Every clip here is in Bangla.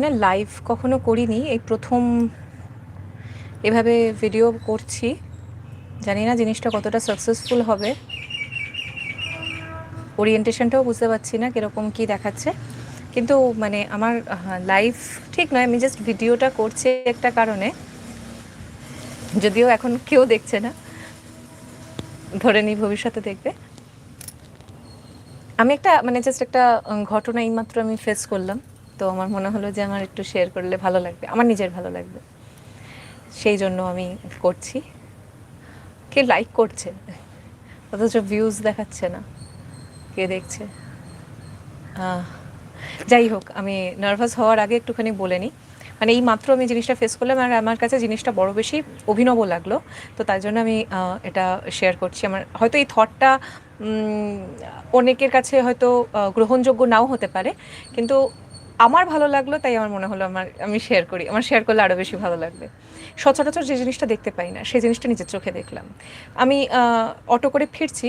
না লাইভ কখনো করিনি। এই প্রথম এভাবে ভিডিও করছি। জানি না জিনিসটা কতটা সাকসেসফুল হবে। ওরিয়েন্টেশনটাও বুঝতে পারছি না কীরকম কি দেখাচ্ছে। কিন্তু মানে আমার লাইভ ঠিক নয়, আমি জাস্ট ভিডিওটা করছি একটা কারণে। যদিও এখন কেউ দেখছে না। ধরে নিই ভবিষ্যতে দেখবে। আমি একটা মানে জাস্ট একটা ঘটনা এইমাত্র আমি ফেস করলাম। তো আমার মনে হলো যে আমার একটু শেয়ার করলে ভালো লাগবে, আমার নিজের ভালো লাগবে। সেই জন্য আমি করছি। কে লাইক করছে? অথচ ভিউজ দেখাচ্ছে না। কে দেখছে? যাই হোক, আমি নার্ভাস হওয়ার আগে একটুখানি বলে নিই। মানে এই মাত্র আমি জিনিসটা ফেস করলাম আর আমার কাছে জিনিসটা বড় বেশি অভিনব লাগল। তো তাই জন্য আমি এটা শেয়ার করছি। আমার হয়তো এই থটটা অনেকের কাছে হয়তো গ্রহণযোগ্য নাও হতে পারে। কিন্তু আমার ভালো লাগল, তাই আমার মনে হলো আমার, আমি শেয়ার করি। আমার শেয়ার করলে আরও বেশি ভালো লাগবে। সচরাচর যে জিনিসটা দেখতে পাই না, সেই জিনিসটা নিজের চোখে দেখলাম। আমি অটো করে ফিরছি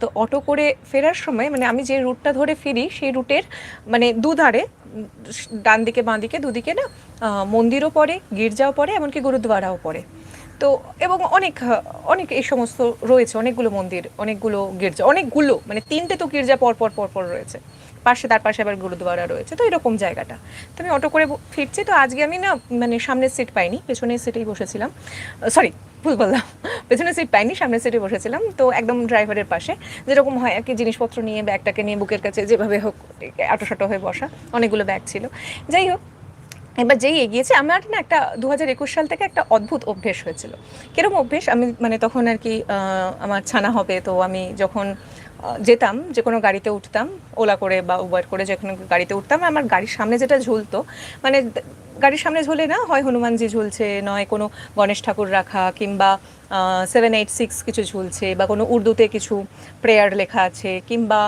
তো অটো করে ফেরার সময় মানে আমি যে রুটটা ধরে ফিরি, সেই রুটের মানে দুধারে ডান দিকে বাঁ দিকে দুদিকে না মন্দিরও পড়ে, গির্জাও পড়ে, এমনকি গুরুদ্বারাও পড়ে। তো, এবং অনেক অনেক এই সমস্ত রয়েছে, অনেকগুলো মন্দির, অনেকগুলো গির্জা, অনেকগুলো মানে তিনটে তো গির্জা পর পর পর পর রয়েছে। পাশে, তার পাশে আবার গুরুদ্বারা রয়েছে, তো এরকম জায়গাটা। তো আমি অটো করে ফিরছি, তো আজকে আমি না মানে সামনের সিট পাইনি, পেছনের সিটেই বসেছিলাম। সরি, ভুল বললাম। পেছনের সিট পাইনি, সামনের সিটে বসেছিলাম, তো একদম ড্রাইভারের পাশে। যেরকম হয় আর কি, জিনিসপত্র নিয়ে, ব্যাগটাকে নিয়ে, বুকের কাছে যেভাবে হোক আটোসাটো হয়ে বসা, অনেকগুলো ব্যাগ ছিল। যাই হোক এবার যেই এগিয়েছে আমার না একটা দু হাজার একুশ সাল থেকে একটা অদ্ভুত অভ্যেস হয়েছিল। কীরকম অভ্যেস? আমি মানে তখন আর কি আমার ছানা হবে, তো আমি যখন যেতাম, যে কোনো গাড়িতে উঠতাম, ওলা করে বা উবার করে যে কোনো গাড়িতে উঠতাম। আমার গাড়ির সামনে যেটা ঝুলতো মানে গাড়ির সামনে ঝুলে না হয় হনুমানজি ঝুলছে, নয় কোনো গণেশ ঠাকুর রাখা কিংবা সেভেন এইট সিক্স কিছু ঝুলছে বা কোনো উর্দুতে কিছু প্রেয়ার লেখা আছে কিংবা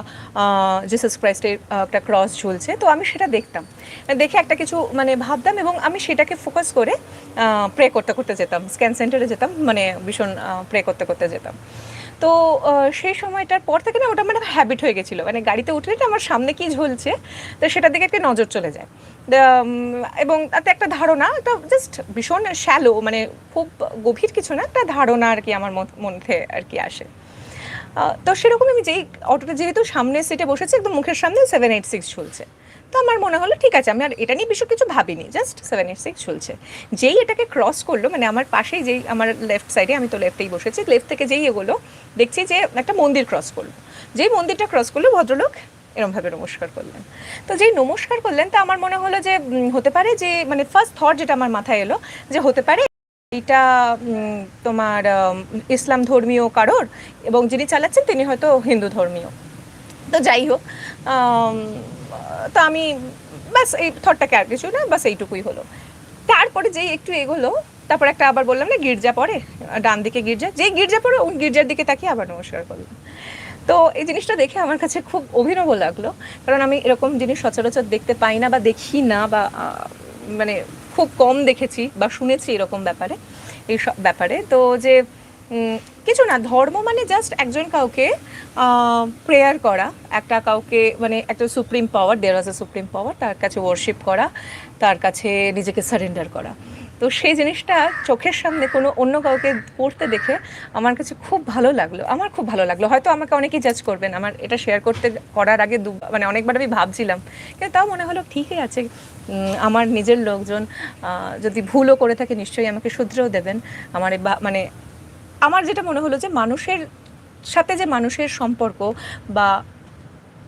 জিসাস ক্রাইস্টের একটা ক্রস ঝুলছে। তো আমি সেটা দেখতাম। দেখে একটা কিছু মানে ভাবতাম এবং আমি সেটাকে ফোকাস করে প্রে করতে করতে যেতাম। স্ক্যান সেন্টারে যেতাম মানে ভীষণ প্রে করতে করতে যেতাম। তো সেই সময়টার পর থেকে না ওটা মানে হ্যাবিট হয়ে গেছিল। মানে গাড়িতে উঠলে আমার সামনে কি ঝুলছে, তো সেটার দিকে একটা নজর চলে যায়। এবং তাতে একটা ধারণা, একটা জাস্ট ভীষণ শ্যালো মানে খুব গভীর কিছু না, একটা ধারণা আর কি আমার মধ্যে আর কি আসে। তো সেরকম আমি যেই অটোটা যেহেতু সামনের সিটে বসেছি, একদম মুখের সামনে সেভেন এইট সিক্স ঝুলছে। তো আমার মনে হলো, ঠিক আছে, আমি আর এটা নিয়ে বেশি কিছু ভাবিনি জাস্ট সেভেন এইট সিক্স চলছে। যেই এটাকে ক্রস করল মানে আমার পাশেই যেই, আমার লেফট সাইডে আমি তো লেফটেই বসেছি লেফট থেকে যেই এগোলো, দেখছি যে একটা মন্দির ক্রস করল। যেই মন্দিরটা ক্রস করল, ভদ্রলোক এরমভাবে নমস্কার করলেন। তো যেই নমস্কার করলেন, তা আমার মনে হলো যে হতে পারে যে মানে ফার্স্ট থট যেটা আমার মাথায় এলো, যে হতে পারে এটা তোমার ইসলাম ধর্মীয় কারোর এবং যিনি চালাচ্ছেন, তিনি হয়তো হিন্দু ধর্মীয়। তো যাই হোক তো আমি, ব্যাস, এই থটটাকে আর কিছু না বাস এইটুকুই হলো। তারপরে যেই একটু এগোলো, তারপর একটা আবার বললাম না, গির্জা পড়ে ডান দিকে গির্জা, যেই গির্জা পড়ে ওই গির্জার দিকে তাকিয়ে আবার নমস্কার করলাম। তো এই জিনিসটা দেখে আমার কাছে খুব অভিনব লাগল, কারণ আমি এরকম জিনিস সচরাচর দেখতে পাই না বা দেখি না বা মানে খুব কম দেখেছি বা শুনেছি এরকম ব্যাপারে, এই সব ব্যাপারে। তো যে কিছু না, ধর্ম মানে জাস্ট একজন কাউকে প্রেয়ার করা, একটা কাউকে মানে একটা সুপ্রিম পাওয়ার দেয়ার ওয়াজ এ সুপ্রিম পাওয়ার তার কাছে ওয়ার্শিপ করা, তার কাছে নিজেকে সারেন্ডার করা। তো সেই জিনিসটা চোখের সামনে কোনো অন্য কাউকে করতে দেখে আমার কাছে খুব ভালো লাগল, আমার খুব ভালো লাগল। হয়তো আমাকে অনেকেই জাজ করবেন, আমার এটা শেয়ার করতে, করার আগে দু মানে অনেকবার আমি ভাবছিলাম, কিন্তু তাও মনে হলো ঠিকই আছে আমার নিজের লোকজন যদি ভুলও করে থাকে নিশ্চয়ই আমাকে শুধরেও দেবেন, আমার মানে আমার যেটা মনে হলো যে মানুষের সাথে যে মানুষের সম্পর্ক বা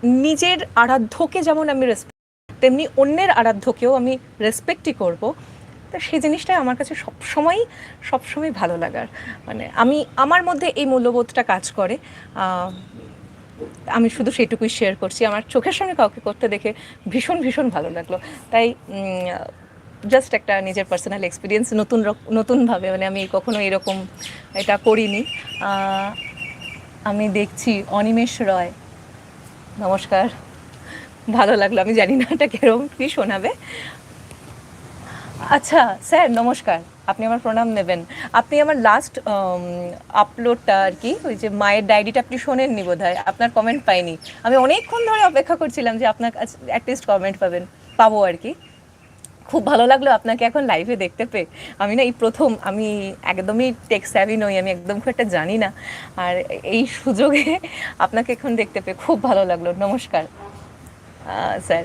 নিজের আরাধ্যকে যেমন আমি রেসপেক্ট তেমনি অন্যের আরাধ্যকেও আমি রেসপেক্টই করব। তো সেই জিনিসটাই আমার কাছে সবসময়ই সবসময় ভালো লাগার। মানে আমি, আমার মধ্যে এই মূল্যবোধটা কাজ করে। আমি শুধু সেইটুকুই শেয়ার করছি। আমার চোখের সামনে কাউকে করতে দেখে ভীষণ ভীষণ ভালো লাগল। তাই জাস্ট একটা নিজের পার্সোনাল এক্সপিরিয়েন্স নতুন নতুনভাবে মানে আমি কখনো এরকম এটা করিনি। আমি দেখছি অনিমেষ রয়। নমস্কার। ভালো লাগল, আমি জানি না এটা কেরম কি শোনাবে। আচ্ছা স্যার, নমস্কার। আপনি আমার প্রণাম নেবেন। আপনি আমার লাস্ট আপলোডটা আর কি, ওই যে মায়ের ডায়েরিটা আপনি শোনেননি বোধ হয় আপনার কমেন্ট পাইনি। আমি অনেকক্ষণ ধরে অপেক্ষা করছিলাম যে আপনার কাছে অ্যাটলিস্ট কমেন্ট পাবেন, পাবো আর কি। খুব ভালো লাগল আপনাকে এখন লাইভে দেখতে পেয়ে। আমি না এই প্রথম, আমি একদমই টেক স্যাভি নই, আমি একদম খুব একটা জানি না। আর এই সুযোগে আপনাকে এখন দেখতে পেয়ে খুব ভালো লাগল। নমস্কার। স্যার।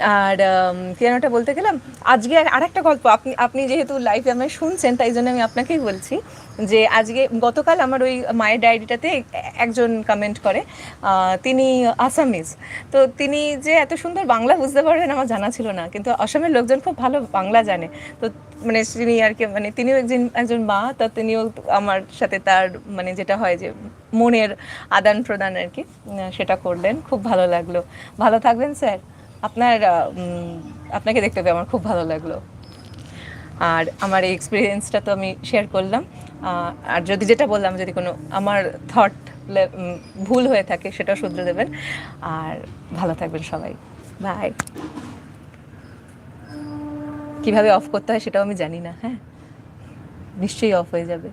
আর উম, কি যেন ওটা বলতে গেলাম আজকে আর একটা গল্প আপনি আপনি যেহেতু লাইভে আমায় শুনছেন তাই জন্য আমি আপনাকেই বলছি যে আজকে গতকাল আমার ওই মায়ের ডায়েরিটাতে একজন কমেন্ট করে তিনি আসামিজ তো তিনি যে এত সুন্দর বাংলা বুঝতে পারবেন আমার জানা ছিল না কিন্তু আসামের লোকজন খুব ভালো বাংলা জানে। তো মানে তিনি আর কি মানে তিনিও একজন একজন মা তা তিনিও আমার সাথে তার মানে যেটা হয় যে মনের আদান প্রদান আর কি সেটা করলেন। খুব ভালো লাগল। ভালো থাকবেন স্যার। আপনার আপনাকে দেখতে পেয়ে আমার খুব ভালো লাগল। আর আমার এই এক্সপিরিয়েন্সটা তো আমি শেয়ার করলাম। আর যদি যেটা বললাম, যদি কোনো আমার থট ভুল হয়ে থাকে, সেটা শুধরে দেবেন। আর ভালো থাকবেন সবাই। বাই কীভাবে অফ করতে হয় সেটাও আমি জানি না হ্যাঁ? নিশ্চয়ই অফ হয়ে যাবে।